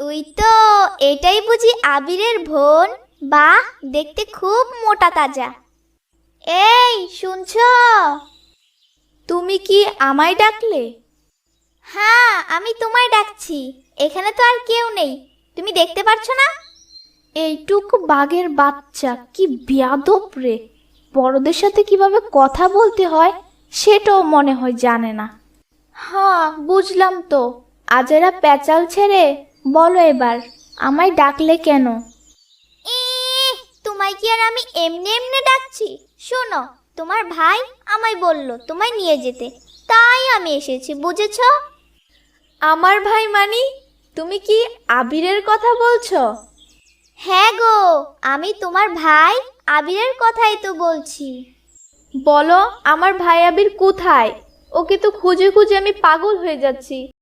ওই তো এটাই বুঝি আবিরের বোন। বা দেখতে খুব মোটা তাজা। এই শুনছ? তুমি কি আমায় ডাকলে? হ্যাঁ আমি তোমায় ডাকছি। এখানে তো আর কেউ নেই। তুমি দেখতে পারছ না? এইটুকু বাঘের বাচ্চা কি বিয়াদব রে। বড়দের সাথে কীভাবে কথা বলতে হয় সেটাও মনে হয় জানে না। হ্যাঁ বুঝলাম তো। আজেরা প্যাচাল ছেড়ে বলো এবার আমায় ডাকলে কেন? ইহ, তোমায় কি আর আমি এমনি এমনি ডাকছি? শোনো তোমার ভাই আমায় বলল তোমায় নিয়ে যেতে। তাই আমি এসেছি বুঝেছ? আমার ভাই মানি তুমি কি আবিরের কথা বলছো? হ্যাঁ গো আমি তোমার ভাই আবিরের কথাই তো বলছি। বলো আমার ভাই আবির কোথায়? ওকে তো খুঁজে খুঁজে আমি পাগল হয়ে যাচ্ছি।